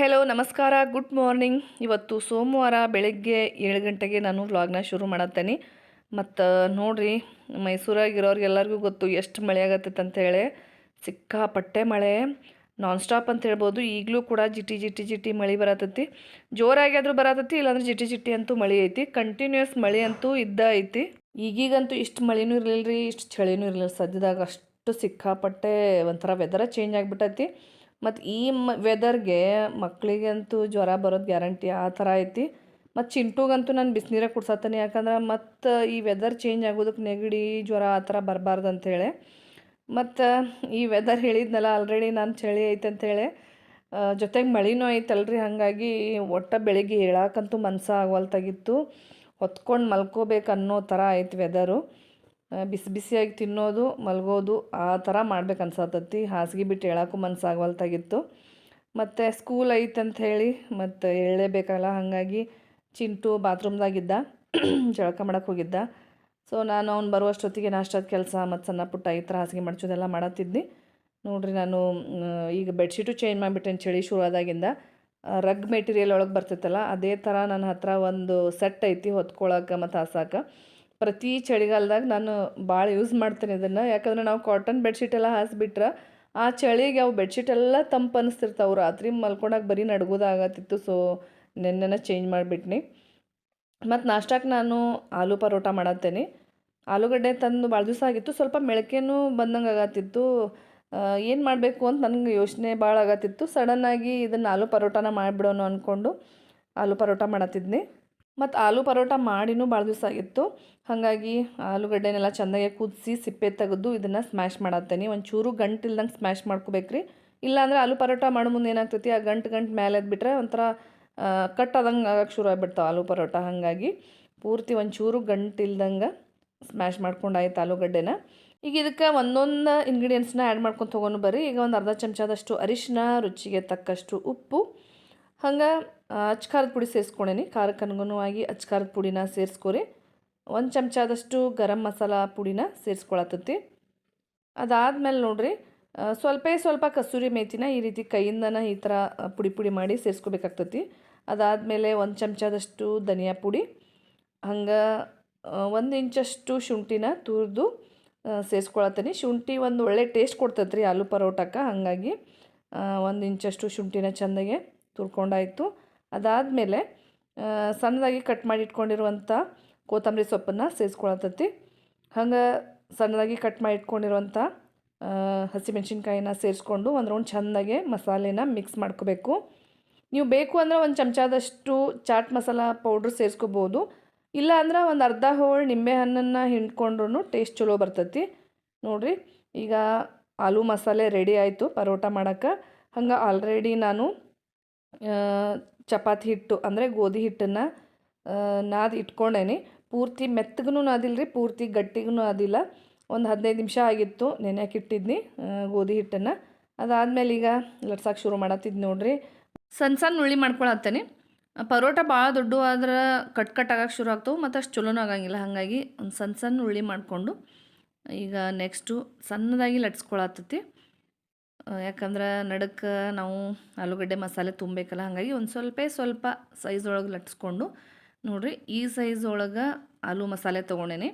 Hello, ನಮಸ್ಕಾರ, good morning. ಇವತ್ತು ಸೋಮವಾರ ಬೆಳಗ್ಗೆ ಏಳು ಗಂಟೆಗೆ ನಾನು ವ್ಲಾಗ್ನ ಶುರು ಮಾಡತ್ತೇನೆ. ಮತ್ತು ನೋಡಿರಿ, ಮೈಸೂರಾಗಿರೋರಿಗೆಲ್ಲರಿಗೂ ಗೊತ್ತು ಎಷ್ಟು ಮಳೆ ಆಗತ್ತೈತೆ ಅಂತೇಳಿ ಸಿಕ್ಕಾಪಟ್ಟೆ ಮಳೆ. ನಾನ್ ಸ್ಟಾಪ್ ಅಂತ ಹೇಳ್ಬೋದು. ಈಗಲೂ ಕೂಡ ಜಿಟಿ ಜಿಟಿ ಜಿಟಿ ಮಳೆ ಬರತೈತಿ. ಜೋರಾಗಿ ಆದರೂ ಬರತೈತಿ, ಇಲ್ಲಾಂದ್ರೆ ಜಿಟಿ ಜಿಟಿ ಅಂತೂ ಮಳೆ ಐತಿ. ಕಂಟಿನ್ಯೂಸ್ ಮಳೆ ಅಂತೂ ಇದ್ದ ಐತಿ. ಈಗೀಗಂತೂ ಇಷ್ಟು ಮಳೆನೂ ಇರಲಿಲ್ಲ ರೀ ಇಷ್ಟು ಚಳಿನೂ ಇರಲಿಲ್ಲ. ಸದ್ಯದಾಗ ಅಷ್ಟು ಸಿಕ್ಕಾಪಟ್ಟೆ ಒಂಥರ ವೆದರ ಚೇಂಜ್ ಆಗಿಬಿಟ್ಟೈತಿ. ಮತ್ತು ಈ ಮ ವೆದರ್ಗೆ ಮಕ್ಕಳಿಗಂತೂ ಜ್ವರ ಬರೋದು ಗ್ಯಾರಂಟಿ ಆ ಥರ ಐತಿ. ಮತ್ತು ಚಿಂಟುಗಂತೂ ನಾನು ಬಿಸಿನೀರ ಕುಡ್ಸತ್ತೇನೆ, ಯಾಕಂದ್ರೆ ಮತ್ತು ಈ ವೆದರ್ ಚೇಂಜ್ ಆಗೋದಕ್ಕೆ ನೆಗಡಿ, ಜ್ವರ ಆ ಥರ ಬರಬಾರ್ದು ಅಂಥೇಳಿ ಮತ್ತು ಈ ವೆದರ್ ಹೇಳಿದ್ನಲ್ಲ ಆಲ್ರೆಡಿ ನಾನು ಚಳಿ ಐತೆ ಅಂಥೇಳಿ ಜೊತೆಗೆ ಮಳಿನೂ ಐತಲ್ರಿ ಹಾಗಾಗಿ ಒಟ್ಟು ಬೆಳಿಗ್ಗೆ ಹೇಳಕ್ಕಂತೂ ಮನಸ್ಸಾಗವಲ್ತಾಗಿತ್ತು ಹೊತ್ಕೊಂಡು ಮಲ್ಕೋಬೇಕು ಅನ್ನೋ ಥರ ಆಯ್ತು ವೆದರು ಬಿಸಿ ಬಿಸಿಯಾಗಿ ತಿನ್ನೋದು, ಮಲಗೋದು, ಆ ಥರ ಮಾಡ್ಬೇಕು ಅನ್ಸತ್ತತಿ ಹಾಸಿಗೆ ಬಿಟ್ಟು ಹೇಳೋಕ್ಕೂ ಮನಸ್ಸಾಗವಲ್ತಾಗಿತ್ತು ಮತ್ತು ಸ್ಕೂಲ್ ಐತಂತ ಹೇಳಿ ಮತ್ತು ಹೇಳಲೇಬೇಕಲ್ಲ, ಹಾಗಾಗಿ ಚಿಂಟು ಬಾತ್ರೂಮ್ದಾಗಿದ್ದ, ಜಳಕ ಮಾಡೋಕೆ ಹೋಗಿದ್ದ. ಸೊ ನಾನು ಅವ್ನು ಬರುವಷ್ಟೊತ್ತಿಗೆ ನಾಷ್ಟದ ಕೆಲಸ, ಮತ್ತು ಸಣ್ಣ ಪುಟ್ಟ ಈ ಥರ ಹಾಸಿಗೆ ಮಡ್ಚೋದೆಲ್ಲ ಮಾಡತ್ತಿದ್ದೆ ನೋಡಿರಿ ನಾನು ಈಗ ಬೆಡ್ಶೀಟು ಚೇಂಜ್ ಮಾಡಿಬಿಟ್ಟೇನೆ ಚಳಿ ಶುರು ಆದಾಗಿಂದ ರಗ್ ಮೆಟೀರಿಯಲ್ ಒಳಗೆ ಬರ್ತೈತಲ್ಲ ಅದೇ ಥರ ನನ್ನ ಹತ್ರ ಒಂದು ಸೆಟ್ ಐತಿ ಹೊತ್ಕೊಳಕ್ಕೆ ಮತ್ತು ಹಾಸಕ್ಕೆ ಪ್ರತಿ ಚಳಿಗಾಲದಾಗ ನಾನು ಭಾಳ ಯೂಸ್ ಮಾಡ್ತೀನಿ ಇದನ್ನು. ಯಾಕಂದ್ರೆ ನಾವು ಕಾಟನ್ ಬೆಡ್ಶೀಟ್ ಎಲ್ಲ ಹಾಸ್ಬಿಟ್ರೆ ಆ ಚಳಿಗೆ ಅವು ಬೆಡ್ಶೀಟ್ ಎಲ್ಲ ತಂಪು ಅನಿಸ್ತಿರ್ತಾವೆ. ರಾತ್ರಿ ಮಲ್ಕೊಂಡಾಗ ಬರೀ ನಡ್ಗೋದಾಗತ್ತಿತ್ತು ಸೊ ನೆನ್ನೆನ ಚೇಂಜ್ ಮಾಡಿಬಿಟ್ನಿ. ಮತ್ತು ನಾಷ್ಟಕ್ಕೆ ನಾನು ಆಲೂ ಪರೋಟ ಮಾಡತ್ತೇನೆ. ಆಲೂಗಡ್ಡೆ ತಂದು ಭಾಳ ದಿವಸ ಆಗಿತ್ತು, ಸ್ವಲ್ಪ ಮೆಳಕೆನೂ ಬಂದಂಗೆ ಆಗತ್ತಿತ್ತು. ಏನು ಮಾಡಬೇಕು ಅಂತ ನನಗೆ ಯೋಚನೆ ಭಾಳ ಆಗತ್ತಿತ್ತು. ಸಡನ್ನಾಗಿ ಇದನ್ನು ಆಲೂ ಪರೋಟನ ಮಾಡಿಬಿಡೋಣ ಅಂದ್ಕೊಂಡು ಆಲೂ ಪರೋಟ ಮಾಡತ್ತಿದ್ನಿ. ಮತ್ತು ಆಲೂ ಪರೋಟ ಮಾಡಿನೂ ಭಾಳ ದಿವಸ ಆಗಿತ್ತು. ಹಾಗಾಗಿ ಆಲೂಗಡ್ಡೆನೆಲ್ಲ ಚೆಂದಾಗಿ ಕುದಿಸಿ ಸಿಪ್ಪೆ ತೆಗೆದು ಇದನ್ನು ಸ್ಮ್ಯಾಶ್ ಮಾಡತ್ತೇನೆ. ಒಂಚೂರು ಗಂಟು ಇಲ್ದಂಗೆ ಸ್ಮ್ಯಾಶ್ ಮಾಡ್ಕೋಬೇಕ್ರಿ. ಇಲ್ಲಾಂದರೆ ಆಲೂ ಪರೋಟ ಮಾಡೋ ಮುಂದೆ ಏನಾಗ್ತೈತಿ, ಆ ಗಂಟು ಗಂಟು ಮೇಲೆ ಎದ್ಬಿಟ್ರೆ ಒಂಥರ ಕಟ್ ಆದಂಗೆ ಆಗಕ್ಕೆ ಶುರು ಆಗಿಬಿಡ್ತಾವೆ ಆಲೂ ಪರೋಟ. ಹಾಗಾಗಿ ಪೂರ್ತಿ ಒಂಚೂರು ಗಂಟು ಇಲ್ದಂಗೆ ಸ್ಮ್ಯಾಶ್ ಮಾಡ್ಕೊಂಡು ಆಯ್ತು ಆಲೂಗಡ್ಡೆನ. ಈಗ ಇದಕ್ಕೆ ಒಂದೊಂದು ಇಂಗ್ರೀಡಿಯೆಂಟ್ಸ್ನ ಆ್ಯಡ್ ಮಾಡ್ಕೊಂಡು ತೊಗೊಂಡು ಬರ್ರಿ. ಈಗ ಒಂದು ಅರ್ಧ ಚಮಚದಷ್ಟು ಅರಿಶಿನ ರುಚಿಗೆ ತಕ್ಕಷ್ಟು ಉಪ್ಪು ಹಂಗೆ ಅಚ್ಕಾರದ ಪುಡಿ ಸೇರಿಸ್ಕೊಂಡೇನಿ. ಖಾರಕ್ಕೆ ಅನುಗುಣವಾಗಿ ಅಚ್ಕಾರದ ಪುಡಿನ ಸೇರಿಸ್ಕೊರಿ. ಒಂದು ಚಮಚದಷ್ಟು ಗರಂ ಮಸಾಲ ಪುಡಿನ ಸೇರಿಸ್ಕೊಳತ್ತತಿ. ಅದಾದಮೇಲೆ ನೋಡಿರಿ ಸ್ವಲ್ಪ ಸ್ವಲ್ಪ ಕಸೂರಿ ಮೇಥಿನ ಈ ರೀತಿ ಕೈಯಿಂದನ ಈ ಥರ ಪುಡಿ ಪುಡಿ ಮಾಡಿ ಸೇರಿಸ್ಕೋಬೇಕಾಗ್ತತಿ. ಅದಾದಮೇಲೆ ಒಂದು ಚಮಚದಷ್ಟು ಧನಿಯಾ ಪುಡಿ, ಹಂಗೆ ಒಂದು ಇಂಚಷ್ಟು ಶುಂಠಿನ ತುರಿದು ಸೇರಿಸ್ಕೊಳತ್ತೀನಿ. ಶುಂಠಿ ಒಂದು ಒಳ್ಳೆ ಟೇಸ್ಟ್ ಕೊಡ್ತೈತೆ ರೀ ಆಲೂ ಪರೋಟಕ್ಕೆ. ಹಾಗಾಗಿ ಒಂದು ಇಂಚಷ್ಟು ಶುಂಠಿನ ಚೆಂದಾಗೆ ತುರ್ಕೊಂಡಾಯಿತು. ಅದಾದಮೇಲೆ ಸಣ್ಣದಾಗಿ ಕಟ್ ಮಾಡಿ ಇಟ್ಕೊಂಡಿರುವಂಥ ಕೊತ್ತಂಬರಿ ಸೊಪ್ಪನ್ನು ಸೇರಿಸ್ಕೊಳತೈತಿ ಹಂಗೆ ಸಣ್ಣದಾಗಿ ಕಟ್ ಮಾಡಿ ಇಟ್ಕೊಂಡಿರುವಂಥ ಹಸಿಮೆಣ್ಸಿನ್ಕಾಯಿನ ಸೇರಿಸ್ಕೊಂಡು ಒಂದು ರೌಂಡ್ ಚೆಂದಾಗೆ ಮಸಾಲೆನ ಮಿಕ್ಸ್ ಮಾಡ್ಕೋಬೇಕು. ನೀವು ಬೇಕು ಅಂದರೆ ಒಂದು ಚಮಚದಷ್ಟು ಚಾಟ್ ಮಸಾಲ ಪೌಡ್ರ್ ಸೇರಿಸ್ಕೋಬೋದು. ಇಲ್ಲ ಅಂದ್ರೆ ಒಂದು ಅರ್ಧ ಹೋಳು ನಿಂಬೆ ಹಣ್ಣನ್ನು ಹಿಂಡ್ಕೊಂಡ್ರೂ ಟೇಸ್ಟ್ ಚಲೋ ಬರ್ತೈತಿ. ನೋಡಿರಿ, ಈಗ ಆಲೂ ಮಸಾಲೆ ರೆಡಿ ಆಯಿತು ಪರೋಟ ಮಾಡೋಕ್ಕೆ ಹಂಗೆ ಆಲ್ರೆಡಿ ನಾನು ಚಪಾತಿ ಹಿಟ್ಟು, ಅಂದರೆ ಗೋಧಿ ಹಿಟ್ಟನ್ನು ನಾದಿ ಇಟ್ಕೊಂಡೇನಿ. ಪೂರ್ತಿ ಮೆತ್ತಗೂ ನಾದಿಲ್ಲ ರೀ ಪೂರ್ತಿ ಗಟ್ಟಿಗೂ ಅದಿಲ್ಲ ಒಂದು ಹದಿನೈದು ನಿಮಿಷ ಆಗಿತ್ತು ನೆನೆಯಕ್ಕೆ ಗೋಧಿ ಹಿಟ್ಟನ್ನು. ಅದಾದಮೇಲೆ ಈಗ ಲಟ್ಸಕ್ಕೆ ಶುರು ಮಾಡತ್ತಿದ್ದು ನೋಡ್ರಿ. ಸಣ್ಣ ಸಣ್ಣ ಉಳ್ಳಿ ಮಾಡ್ಕೊಳತ್ತೇನೆ. ಪರೋಟ ಭಾಳ ದೊಡ್ಡ ಆದ್ರೆ ಕಟ್ ಕಟ್ ಆಗಕ್ಕೆ ಶುರು ಆಗ್ತವೆ, ಮತ್ತು ಅಷ್ಟು ಚಲೋನೂ ಆಗಂಗಿಲ್ಲ. ಹಾಗಾಗಿ ಒಂದು ಸಣ್ಣ ಸಣ್ಣ ಉಳ್ಳಿ ಮಾಡಿಕೊಂಡು ಈಗ ನೆಕ್ಸ್ಟು ಸಣ್ಣದಾಗಿ ಲಟ್ಸ್ಕೊಳತ್ತತಿ. ಯಾಕಂದ್ರೆ ನಡಕ್ಕೆ ನಾವು ಆಲೂಗಡ್ಡೆ ಮಸಾಲೆ ತುಂಬಬೇಕಲ್ಲ, ಹಾಗಾಗಿ ಒಂದು ಸ್ವಲ್ಪ ಸ್ವಲ್ಪ ಸೈಜ್ ಒಳಗೆ ಲಟ್ಸ್ಕೊಂಡು, ನೋಡಿರಿ ಈ ಸೈಜ್ ಒಳಗೆ ಆಲೂ ಮಸಾಲೆ ತೊಗೊಂಡೇನಿ.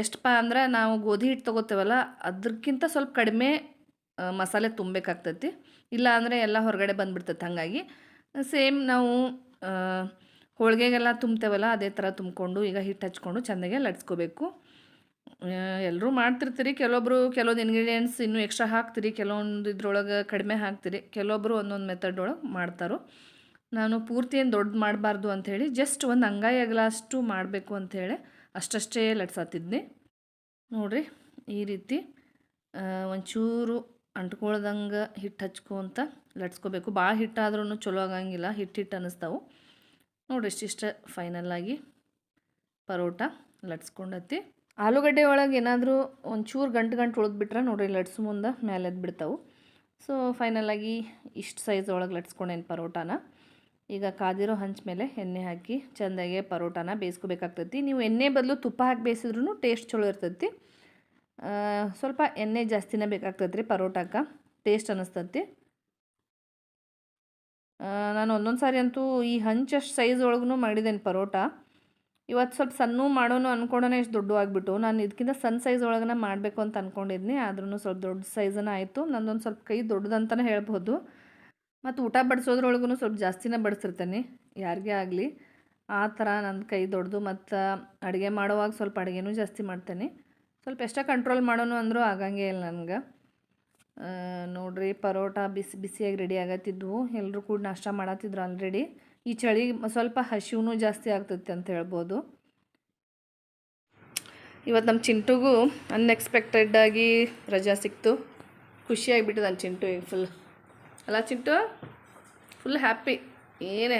ಎಷ್ಟಪ್ಪ ಅಂದ್ರೆ ನಾವು ಗೋಧಿ ಹಿಟ್ಟು ತೊಗೋತೇವಲ್ಲ ಅದಕ್ಕಿಂತ ಸ್ವಲ್ಪ ಕಡಿಮೆ ಮಸಾಲೆ ತುಂಬಬೇಕಾಗ್ತೈತಿ. ಇಲ್ಲ ಅಂದರೆ ಎಲ್ಲ ಹೊರಗಡೆ ಬಂದುಬಿಡ್ತೈತೆ, ಹಾಗಾಗಿ ಸೇಮ್ ನಾವು ಹೋಳಿಗೆಗೆಲ್ಲ ತುಂಬ್ತೇವಲ್ಲ, ಅದೇ ಥರ ತುಂಬಿಕೊಂಡು ಈಗ ಹಿಟ್ಟು ಹಚ್ಕೊಂಡು ಚೆಂದಾಗೆ ಲಟ್ಸ್ಕೋಬೇಕು. ಎಲ್ಲರೂ ಮಾಡ್ತಿರ್ತೀರಿ. ಕೆಲವೊಬ್ರು ಕೆಲವೊಂದು ಇಂಗ್ರೀಡಿಯೆಂಟ್ಸ್ ಇನ್ನೂ ಎಕ್ಸ್ಟ್ರಾ ಹಾಕ್ತೀರಿ. ಕೆಲವೊಂದು ಇದ್ರೊಳಗೆ ಕಡಿಮೆ ಹಾಕ್ತೀರಿ. ಕೆಲವೊಬ್ರು ಒಂದೊಂದು ಮೆಥಡ್ ಒಳಗೆ ಮಾಡ್ತಾರೋ. ನಾನು ಪೂರ್ತಿ ಏನು ದೊಡ್ಡದು ಮಾಡಬಾರ್ದು ಅಂಥೇಳಿ ಜಸ್ಟ್ ಒಂದು ಅಂಗಾಯ ಗ್ಲಾಸ್ಟು ಮಾಡಬೇಕು ಅಂಥೇಳಿ ಅಷ್ಟಷ್ಟೇ ಲಟ್ಸಾತಿದ್ನಿ. ನೋಡಿರಿ, ಈ ರೀತಿ ಒಂಚೂರು ಅಂಟ್ಕೊಳ್ದಂಗೆ ಹಿಟ್ಟು ಹಚ್ಕೊಂತ ಲಟ್ಸ್ಕೋಬೇಕು. ಭಾಳ ಹಿಟ್ಟಾದ್ರೂ ಚಲೋ ಆಗಂಗಿಲ್ಲ. ಹಿಟ್ಟು ಹಿಟ್ಟು ಅನ್ನಿಸ್ತಾವೆ ನೋಡಿರಿ ಇಷ್ಟಿಷ್ಟ ಫೈನಲ್ಲಾಗಿ ಪರೋಟ ಲಟ್ಸ್ಕೊಂಡತಿ ಆಲೂಗಡ್ಡೆ ಒಳಗೆ ಏನಾದರೂ ಒಂಚೂರು ಗಂಟು ಗಂಟು ಉಳಿದ್ಬಿಟ್ರೆ ನೋಡಿರಿ ಲಟ್ಸು ಮುಂದೆ ಮೇಲೆ ಬಿಡ್ತಾವೆ ಸೊ ಫೈನಲಾಗಿ ಇಷ್ಟು ಸೈಜ್ ಒಳಗೆ ಲಟ್ಸ್ಕೊಂಡೇನು ಪರೋಟಾನ. ಈಗ ಕಾದಿರೋ ಹಂಚ ಮೇಲೆ ಎಣ್ಣೆ ಹಾಕಿ ಚೆಂದಾಗೆ ಪರೋಟಾನ ಬೇಯಿಸ್ಕೋಬೇಕಾಗ್ತೈತಿ. ನೀವು ಎಣ್ಣೆ ಬದಲು ತುಪ್ಪ ಹಾಕಿ ಬೇಯಿಸಿದ್ರೂ ಟೇಸ್ಟ್ ಚಲೋ ಇರ್ತೈತಿ. ಸ್ವಲ್ಪ ಎಣ್ಣೆ ಜಾಸ್ತಿನೇ ಬೇಕಾಗ್ತೈತಿ ರೀ ಪರೋಟಾಕ ಟೇಸ್ಟ್ ಅನ್ನಿಸ್ತೈತಿ ನಾನು ಒಂದೊಂದು ಸಾರಿ ಅಂತೂ ಈ ಹಂಚಷ್ಟು ಸೈಜ್ ಒಳಗೂ ಮಾಡಿದ್ದೇನೆ ಪರೋಟ. ಇವತ್ತು ಸ್ವಲ್ಪ ಸಣ್ಣ ಮಾಡೋಣ ಅಂದ್ಕೊಂಡೇ ಇಷ್ಟು ದೊಡ್ಡ ಆಗಿಬಿಟ್ಟು ನಾನು ಇದಕ್ಕಿಂತ ಸಣ್ಣ ಸೈಜ್ ಒಳಗೆ ಮಾಡಬೇಕು ಅಂತ ಅಂದ್ಕೊಂಡಿದ್ನಿ ಆದ್ರೂ ಸ್ವಲ್ಪ ದೊಡ್ಡ ಸೈಜನ ಆಯಿತು. ನಂದೊಂದು ಸ್ವಲ್ಪ ಕೈ ದೊಡ್ಡದಂತಲೇ ಹೇಳ್ಬೋದು ಮತ್ತು ಊಟ ಬಡಿಸೋದ್ರೊಳಗೂ ಸ್ವಲ್ಪ ಜಾಸ್ತಿನೇ ಬಡಿಸಿರ್ತೇನೆ, ಯಾರಿಗೇ ಆಗಲಿ. ಆ ಥರ ನನ್ನ ಕೈ ದೊಡ್ಡದು ಮತ್ತು ಅಡುಗೆ ಮಾಡುವಾಗ ಸ್ವಲ್ಪ ಅಡುಗೆನೂ ಜಾಸ್ತಿ ಮಾಡ್ತೇನೆ. ಸ್ವಲ್ಪ ಎಷ್ಟೇ ಕಂಟ್ರೋಲ್ ಮಾಡೋನು ಅಂದರೂ ಆಗಂಗೆ ಇಲ್ಲ ನನಗೆ. ನೋಡ್ರಿ ಪರೋಟ ಬಿಸಿ, ಬಿಸಿಯಾಗಿ ರೆಡಿ ಆಗತ್ತಿದ್ವು. ಎಲ್ಲರೂ ಕೂಡ ನಾಷ್ಟ ಮಾಡತ್ತಿದ್ರು ಆಲ್ರೆಡಿ ಈ ಚಳಿ ಸ್ವಲ್ಪ ಹಸಿವು ಜಾಸ್ತಿ ಆಗ್ತೈತೆ ಅಂತ ಹೇಳ್ಬೋದು. ಇವತ್ತು ನಮ್ಮ ಚಿಂಟುಗೂ ಅನ್ಎಕ್ಸ್ಪೆಕ್ಟೆಡ್ಡಾಗಿ ರಜಾ ಸಿಕ್ತು. ಖುಷಿಯಾಗಿಬಿಟ್ಟು ನನ್ನ ಚಿಂಟು ಈಗ ಫುಲ್ ಅಲ್ಲ ಚಿಂಟು? ಫುಲ್ ಹ್ಯಾಪಿ ಏನೇ,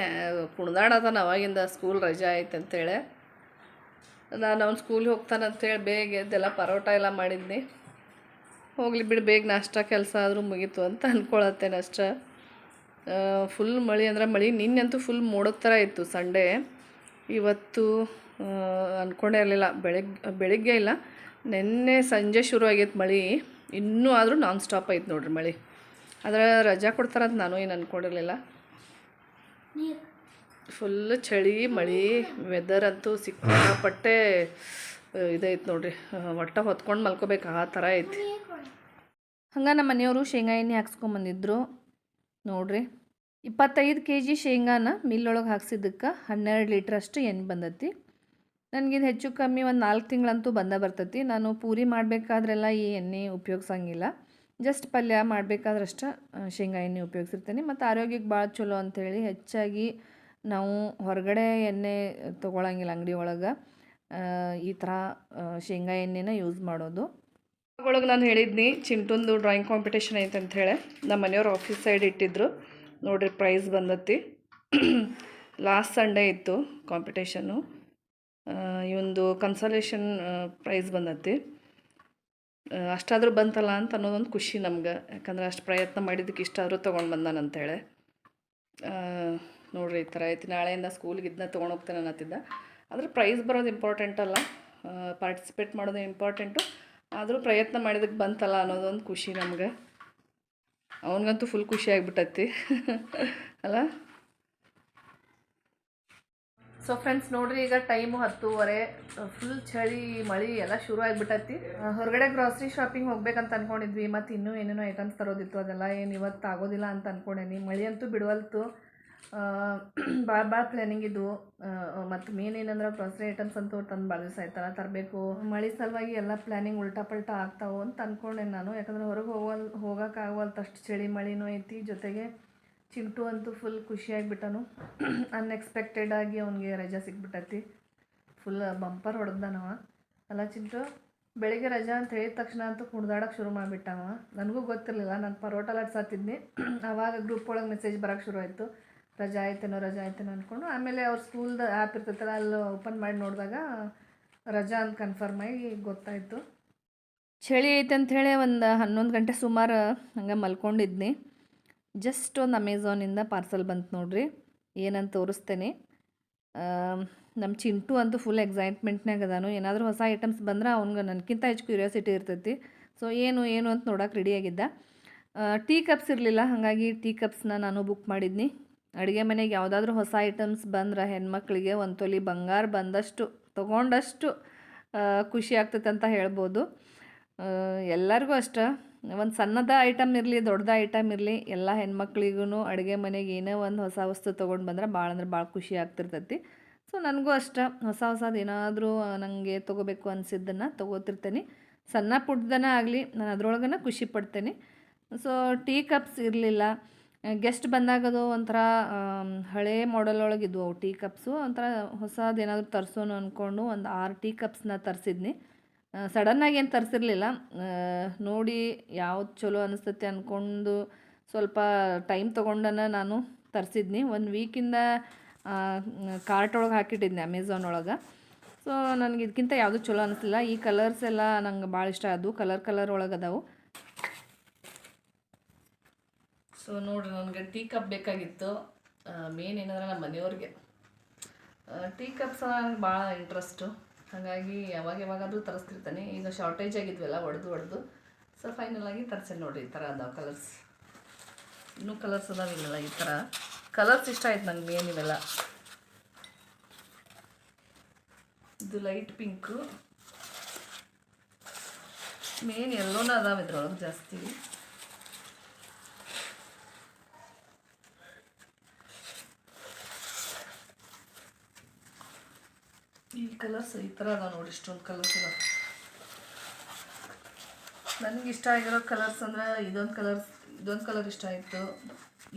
ಕುಣ್ದಾಡತಾನ ಅವಾಗಿಂದ ಸ್ಕೂಲ್ ರಜಾ ಆಯ್ತು ಅಂತೇಳಿ ನಾನು ಅವ್ನು ಸ್ಕೂಲಿಗೆ ಹೋಗ್ತಾನಂತೇಳಿ ಬೇಗ ಎದ್ದೆಲ್ಲ ಪರೋಟ ಎಲ್ಲ ಮಾಡಿದ್ನಿ. ಹೋಗಲಿ ಬಿಡು, ಬೇಗ ನಾಷ್ಟ, ಕೆಲಸ ಆದರೂ ಮುಗೀತು ಅಂತ ಅಂದ್ಕೊಳತ್ತೇನೆ ಅಷ್ಟೇ. ಫುಲ್ ಮಳೆ ಅಂದ್ರೆ ಮಳೆ ನಿನ್ನೆಂತೂ ಫುಲ್ ಮೋಡದ ಥರ ಇತ್ತು. ಸಂಡೇ ಇವತ್ತು ಅಂದ್ಕೊಂಡೇ ಇರಲಿಲ್ಲ. ಬೆಳಗ್ಗೆ ಬೆಳಿಗ್ಗೆ ಇಲ್ಲ ನಿನ್ನೆ ಸಂಜೆ ಶುರು ಆಗೈತೆ ಮಳೆ. ಇನ್ನೂ ಆದರೂ ನಾನ್ ಸ್ಟಾಪ್ ಆಯ್ತು ನೋಡ್ರಿ ಮಳೆ. ಆದರೆ ರಜಾ ಕೊಡ್ತಾರಂತ ನಾನು ಏನು ಅಂದ್ಕೊಂಡಿರಲಿಲ್ಲ ಫುಲ್ ಚಳಿ ಮಳೆ ವೆದರ್ ಅಂತೂ ಸಿಕ್ಕಾಪಟ್ಟೆ ಇದೈತೆ ನೋಡ್ರಿ. ಒಟ್ಟ ಹೊತ್ಕೊಂಡು ಮಲ್ಕೋಬೇಕು ಆ ಥರ ಐತಿ. ಹಂಗೆ ನಮ್ಮ ಮನೆಯವರು ಶೇಂಗಾ ಎಣ್ಣೆ ಹಾಕ್ಸ್ಕೊಂಬಂದಿದ್ರು. ನೋಡ್ರಿ. ಇಪ್ಪತ್ತೈದು ಕೆ ಜಿ ಶೇಂಗಾನ ಮಿಲ್ಲೊಳಗೆ ಹಾಕ್ಸಿದ್ದಕ್ಕೆ ಹನ್ನೆರಡು ಲೀಟ್ರಷ್ಟು ಎಣ್ಣೆ ಬಂದತಿ. ನನಗಿದು ಹೆಚ್ಚು ಕಮ್ಮಿ ಒಂದು ನಾಲ್ಕು ತಿಂಗಳಂತೂ ಬಂದ ಬರ್ತೈತಿ. ನಾನು ಪೂರಿ ಮಾಡಬೇಕಾದ್ರೆಲ್ಲ ಈ ಎಣ್ಣೆ ಉಪಯೋಗಿಸಂಗಿಲ್ಲ. ಜಸ್ಟ್ ಪಲ್ಯ ಮಾಡಬೇಕಾದ್ರಷ್ಟು ಶೇಂಗಾ ಎಣ್ಣೆ ಉಪಯೋಗಿಸಿರ್ತೀನಿ. ಮತ್ತು ಆರೋಗ್ಯಕ್ಕೆ ಭಾಳ ಚಲೋ ಅಂಥೇಳಿ ಹೆಚ್ಚಾಗಿ ನಾವು ಹೊರಗಡೆ ಎಣ್ಣೆ ತೊಗೊಳಂಗಿಲ್ಲ ಅಂಗಡಿ ಒಳಗೆ ಈ ಥರ ಶೇಂಗಾ ಎಣ್ಣೆನ ಯೂಸ್ ಮಾಡೋದು. ಒಳಗೆ ನಾನು ಹೇಳಿದ್ನಿ, ಚಿಂಟುಂದು ಡ್ರಾಯಿಂಗ್ ಕಾಂಪಿಟೇಷನ್ ಐತೆ ಅಂತ ಹೇಳಿ. ನಮ್ಮ ಮನೆಯವ್ರು ಆಫೀಸ್ ಸೈಡ್ ಇಟ್ಟಿದ್ರು. ನೋಡಿರಿ ಪ್ರೈಸ್ ಬಂದತ್ತಿ ಲಾಸ್ಟ್ ಸಂಡೇ ಇತ್ತು ಕಾಂಪಿಟೇಷನ್ನು ಇವೊಂದು ಕನ್ಸಲೇಷನ್ ಪ್ರೈಸ್ ಬಂದತಿ. ಅಷ್ಟಾದರೂ ಬಂತಲ್ಲ ಅಂತ ಅನ್ನೋದೊಂದು ಖುಷಿ ನಮ್ಗೆ. ಯಾಕಂದ್ರೆ ಅಷ್ಟು ಪ್ರಯತ್ನ ಮಾಡಿದ್ದಕ್ಕೆ ಇಷ್ಟಾದರೂ ತೊಗೊಂಡು ಬಂದಾನ ಅಂತೇಳಿ ನೋಡ್ರಿ ಈ ಥರ ಐತಿ. ನಾಳೆಯಿಂದ ಸ್ಕೂಲ್ಗೆ ಇದನ್ನ ತೊಗೊಂಡು ಹೋಗ್ತೇನೆ ಅನ್ನತ್ತಿದ್ದ. ಆದರೆ ಪ್ರೈಸ್ ಬರೋದು ಇಂಪಾರ್ಟೆಂಟ್ ಅಲ್ಲ. ಪಾರ್ಟಿಸಿಪೇಟ್ ಮಾಡೋದು ಇಂಪಾರ್ಟೆಂಟು ಆದರೂ ಪ್ರಯತ್ನ ಮಾಡಿದಕ್ಕೆ ಬಂತಲ್ಲ ಅನ್ನೋದೊಂದು ಖುಷಿ ನಮ್ಗೆ. ಅವನಿಗಂತೂ ಫುಲ್ ಖುಷಿ ಆಗಿಬಿಟ್ಟೈತಿ. ಅಲ್ಲ? ಸೊ ಫ್ರೆಂಡ್ಸ್ ನೋಡ್ರಿ ಈಗ ಟೈಮು ಹತ್ತೂವರೆ ಫುಲ್ ಚಳಿ, ಮಳಿ ಎಲ್ಲ ಶುರು ಆಗಿಬಿಟ್ಟೈತಿ. ಹೊರಗಡೆ ಗ್ರಾಸರಿ ಶಾಪಿಂಗ್ ಹೋಗ್ಬೇಕಂತ ಅನ್ಕೊಂಡಿದ್ವಿ ಮತ್ತು ಇನ್ನೂ ಏನೇನೋ ಐಟಮ್ಸ್ ತರೋದಿತ್ತು, ಅದೆಲ್ಲ ಏನು ಇವತ್ತು ಆಗೋದಿಲ್ಲ ಅಂತ ಅನ್ಕೊಂಡೇನಿ. ಮಳಿ ಅಂತೂ ಬಿಡುವಲ್ತು. ಭಾಳ ಭಾಳ ಪ್ಲ್ಯಾನಿಂಗ್ ಇದ್ವು ಮತ್ತು ಮೇನ್ ಏನಂದ್ರೆ ಗ್ರಾಸರಿ ಐಟಮ್ಸ್ ಅಂತೂ ತಂದು ಭಾಳ ದಿವಸ ಆಯ್ತಲ್ಲ ತರಬೇಕು. ಮಳೆ ಸಲುವಾಗಿ ಎಲ್ಲ ಪ್ಲ್ಯಾನಿಂಗ್ ಉಲ್ಟಾ ಪಲ್ಟಾ ಆಗ್ತಾವು ಅಂತ ಅನ್ಕೊಂಡೆ ನಾನು. ಯಾಕಂದ್ರೆ ಹೊರಗೆ ಹೋಗಲ್ ಹೋಗೋಕ್ಕಾಗವಲ್ತು ಅಷ್ಟು ಚಳಿ ಮಳಿನೂ ಐತಿ. ಜೊತೆಗೆ ಚಿಂಟು ಅಂತೂ ಫುಲ್ ಖುಷಿಯಾಗಿಬಿಟ್ಟನು. ಅನ್ಎಕ್ಸ್ಪೆಕ್ಟೆಡ್ ಆಗಿ ಅವನಿಗೆ ರಜಾ ಸಿಕ್ಬಿಟ್ಟೈತಿ ಫುಲ್ ಬಂಪರ್ ಹೊಡೆದಾನವ. ಅಲ್ಲ ಚಿಂಟು, ಬೆಳಿಗ್ಗೆ ರಜಾ ಅಂತ ಹೇಳಿದ ತಕ್ಷಣ ಅಂತೂ ಕುಡ್ದಾಡಕ್ಕೆ ಶುರು ಮಾಡಿಬಿಟ್ಟವ. ನನಗೂ ಗೊತ್ತಿರಲಿಲ್ಲ. ನಾನು ಪರೋಟ ಲಟ್ಸಾತಿದ್ನಿ ಆವಾಗ ಗ್ರೂಪ್ ಒಳಗೆ ಮೆಸೇಜ್ ಬರೋಕ್ಕೆ ಶುರು ಆಯಿತು. ರಜಾ ಆಯ್ತೇನೋ ರಜಾ ಆಯ್ತೇನೋ ಅಂದ್ಕೊಂಡು ಆಮೇಲೆ ಅವ್ರ ಸ್ಕೂಲ್ದು ಆ್ಯಪ್ ಇರ್ತೈತಲ್ಲ ಅಲ್ಲಿ ಓಪನ್ ಮಾಡಿ ನೋಡಿದಾಗ ರಜಾ ಅಂತ ಕನ್ಫರ್ಮ್ ಆಗಿ ಗೊತ್ತಾಯಿತು. ಚಳಿ ಐತೆ ಅಂಥೇಳಿ ಒಂದು ಹನ್ನೊಂದು ಗಂಟೆ ಸುಮಾರು ಹಂಗೆ ಮಲ್ಕೊಂಡಿದ್ನಿ. ಜಸ್ಟ್ ಒಂದು ಅಮೆಝಾನಿಂದ ಪಾರ್ಸಲ್ ಬಂತು ನೋಡ್ರಿ, ಏನಂತ ತೋರಿಸ್ತೇನೆ. ನಮ್ಮ ಚಿಂಟು ಅಂತೂ ಫುಲ್ ಎಕ್ಸೈಟ್ಮೆಂಟ್ನಾಗ ಅದಾನು. ಏನಾದರೂ ಹೊಸ ಐಟಮ್ಸ್ ಬಂದ್ರೆ ಅವ್ನಿಗೆ ನನಗಿಂತ ಹೆಚ್ಚು ಕ್ಯೂರಿಯಾಸಿಟಿ ಇರ್ತೈತಿ. ಸೊ ಏನು ಏನು ಅಂತ ನೋಡೋಕೆ ರೆಡಿಯಾಗಿದ್ದ ಟೀ ಕಪ್ಸ್ ಇರಲಿಲ್ಲ, ಹಾಗಾಗಿ ಟೀ ಕಪ್ಸ್ನ ನಾನು ಬುಕ್ ಮಾಡಿದ್ನಿ. ಅಡುಗೆ ಮನೆಗೆ ಯಾವುದಾದ್ರೂ ಹೊಸ ಐಟಮ್ಸ್ ಬಂದ್ರೆ ಹೆಣ್ಮಕ್ಳಿಗೆ ಒಂದು ತೊಲಿ ಬಂಗಾರ ಬಂದಷ್ಟು, ತೊಗೊಂಡಷ್ಟು ಖುಷಿ ಆಗ್ತೈತೆ ಅಂತ ಹೇಳ್ಬೋದು. ಎಲ್ಲರಿಗೂ ಅಷ್ಟ. ಒಂದು ಸಣ್ಣದ ಐಟಮ್ ಇರಲಿ, ದೊಡ್ಡದ ಐಟಮ್ ಇರಲಿ, ಎಲ್ಲ ಹೆಣ್ಮಕ್ಳಿಗೂ ಅಡುಗೆ ಮನೆಗೆ ಏನೇ ಒಂದು ಹೊಸ ವಸ್ತು ತೊಗೊಂಡು ಬಂದ್ರೆ ಭಾಳ ಅಂದ್ರೆ ಭಾಳ ಖುಷಿ ಆಗ್ತಿರ್ತೈತಿ. ಸೊ ನನಗೂ ಅಷ್ಟ. ಹೊಸ ಹೊಸದು ಏನಾದರೂ ನನಗೆ ತೊಗೋಬೇಕು ಅನಿಸಿದ್ದನ್ನು ತೊಗೋತಿರ್ತೇನೆ. ಸಣ್ಣ ಪುಟ್ಟದನ್ನ ಆಗಲಿ, ನಾನು ಅದ್ರೊಳಗನ ಖುಷಿ ಪಡ್ತೇನೆ. ಸೊ ಟೀ ಕಪ್ಸ್ ಇರಲಿಲ್ಲ. ಗೆಸ್ಟ್ ಬಂದಾಗದು ಒಂಥರ ಆಮ್, ಹಳೆ ಮಾಡೆಲ್ ಒಳಗಿದ್ವು ಅವು ಟೀ ಕಪ್ಸು ಒಂಥರ ಹೊಸದು ಏನಾದರೂ ತರಿಸೋನು ಅಂದ್ಕೊಂಡು ಒಂದು ಆರು ಟೀ ಕಪ್ಸ್ನ ತರಿಸಿದ್ನಿ. ಸಡನ್ನಾಗಿ ಏನು ತರಿಸಿರ್ಲಿಲ್ಲ. ನೋಡಿ ಯಾವ್ದು ಚಲೋ ಅನಿಸ್ತೈತಿ ಅಂದ್ಕೊಂಡು ಸ್ವಲ್ಪ ಟೈಮ್ ತೊಗೊಂಡನ ನಾನು ತರಿಸಿದ್ನಿ. ಒಂದು ವೀಕಿಂದ ಕಾರ್ಟ್ ಒಳಗೆ ಹಾಕಿಟ್ಟಿದ್ನಿ ಅಮೆಝಾನ್ ಒಳಗೆ. ಸೊ ನನಗೆ ಇದಕ್ಕಿಂತ ಯಾವುದು ಚಲೋ ಅನಿಸ್ಲಿಲ್ಲ. ಈ ಕಲರ್ಸ್ ಎಲ್ಲ ನಂಗೆ ಭಾಳ ಇಷ್ಟ. ಅದು ಕಲರ್ ಕಲರ್ ಒಳಗೆ ಅದಾವು. ಸೊ ನೋಡ್ರಿ, ನನಗೆ ಟೀ ಕಪ್ ಬೇಕಾಗಿತ್ತು. ಮೇನ್ ಏನಂದ್ರೆ ನಮ್ಮ ಮನೆಯವ್ರಿಗೆ. ಟೀ ಕಪ್ಸ್ ನನಗೆ ಭಾಳ ಇಂಟ್ರೆಸ್ಟು ಹಾಗಾಗಿ ಯಾವಾಗ ಯಾವಾಗಾದರೂ ತರಿಸ್ತಿರ್ತಾನೆ. ಈಗ ಶಾರ್ಟೇಜ್ ಆಗಿದ್ವಲ್ಲ, ಒಡೆದು ಒಡೆದು. ಸೊ ಫೈನಲ್ ಆಗಿ ತರಿಸಿ ನೋಡ್ರಿ ಈ ಥರ ಅದಾವೆ ಕಲರ್ಸ್ ಇನ್ನೂ ಕಲರ್ಸ್ ಅದಾವೆ ಇಲ್ಲ ಈ ಥರ ಕಲರ್ಸ್ ಇಷ್ಟ ಆಯ್ತು ನಂಗೆ ಮೇನ್ ಇವೆಲ್ಲ. ಇದು ಲೈಟ್ ಪಿಂಕು ಮೇನ್ ಎಲ್ಲೋನ ಅದಾವ ಇದ್ರೊಳಗೆ ಜಾಸ್ತಿ ಈ ಕಲರ್ಸ್ ಈ ಥರ ಅದಾವೆ ನೋಡಿ, ಇಷ್ಟೊಂದು ಕಲರ್ಸ್ ಅದಾವ ನನಗೆ ಇಷ್ಟ ಆಗಿರೋ ಕಲರ್ಸ್ ಅಂದ್ರೆ ಇದೊಂದು ಕಲರ್ಸ್ ಇದೊಂದು ಕಲರ್ ಇಷ್ಟ ಆಯಿತು.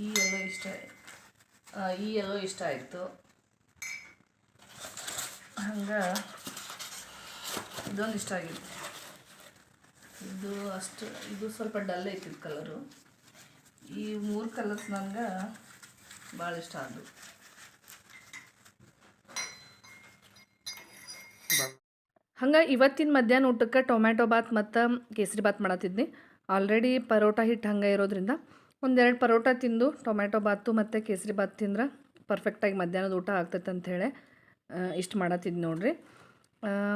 ಈ ಎಲ್ಲೋ ಇಷ್ಟ ಈ ಎಲ್ಲೋ ಇಷ್ಟ ಆಯಿತು. ಹಂಗೆ ಇದೊಂದು ಇಷ್ಟ ಆಗಿತ್ತು. ಇದು ಅಷ್ಟು, ಇದು ಸ್ವಲ್ಪ ಡಲ್ ಐತಿ ಕಲರು. ಈ ಮೂರು ಕಲರ್ಸ್ ನನಗೆ ಭಾಳ ಇಷ್ಟ ಆದವು. ಹಂಗೆ ಇವತ್ತಿನ ಮಧ್ಯಾಹ್ನ ಊಟಕ್ಕೆ ಟೊಮ್ಯಾಟೊ ಬಾತ್ ಮತ್ತು ಕೇಸರಿ ಬಾತ್ ಮಾಡತ್ತಿದ್ನಿ. ಆಲ್ರೆಡಿ ಪರೋಟ ಹಿಟ್ಟು ಹಂಗೆ ಇರೋದ್ರಿಂದ ಒಂದೆರಡು ಪರೋಟ ತಿಂದು ಟೊಮ್ಯಾಟೊ ಬಾತು ಮತ್ತು ಕೇಸರಿ ಬಾತ್ ತಿಂದ್ರೆ ಪರ್ಫೆಕ್ಟಾಗಿ ಮಧ್ಯಾಹ್ನದ ಊಟ ಆಗ್ತೈತೆ ಅಂಥೇಳಿ ಇಷ್ಟು ಮಾಡತ್ತಿದ್ದು ನೋಡಿರಿ.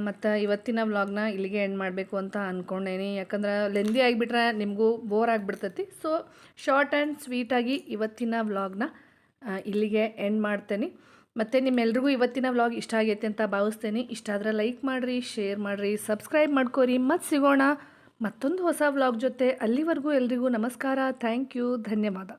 ಮತ್ತು ಇವತ್ತಿನ ವ್ಲಾಗ್ನ ಇಲ್ಲಿಗೆ ಎಂಡ್ ಮಾಡಬೇಕು ಅಂತ ಅಂದ್ಕೊಂಡೇನಿ ಯಾಕಂದ್ರೆ ಲೆಂದಿ ಆಗಿಬಿಟ್ರೆ ನಿಮಗೂ ಬೋರ್ ಆಗಿಬಿಡ್ತೈತಿ. ಸೊ ಶಾರ್ಟ್ ಆ್ಯಂಡ್ ಸ್ವೀಟಾಗಿ ಇವತ್ತಿನ ವ್ಲಾಗ್ನ ಇಲ್ಲಿಗೆ ಎಂಡ್ ಮಾಡ್ತೇನೆ. ಮತ್ತು ನಿಮ್ಮೆಲ್ರಿಗೂ ಇವತ್ತಿನ ವ್ಲಾಗ್ ಇಷ್ಟ ಆಗೈತೆ ಅಂತ ಭಾವಿಸ್ತೇನೆ. ಇಷ್ಟ ಆದರೆ ಲೈಕ್ ಮಾಡಿರಿ, ಶೇರ್ ಮಾಡಿರಿ, ಸಬ್ಸ್ಕ್ರೈಬ್ ಮಾಡ್ಕೊರಿ. ಮತ್ತು ಸಿಗೋಣ ಮತ್ತೊಂದು ಹೊಸ ವ್ಲಾಗ್ ಜೊತೆ. ಅಲ್ಲಿವರೆಗೂ ಎಲ್ರಿಗೂ ನಮಸ್ಕಾರ. Thank you. ಧನ್ಯವಾದ.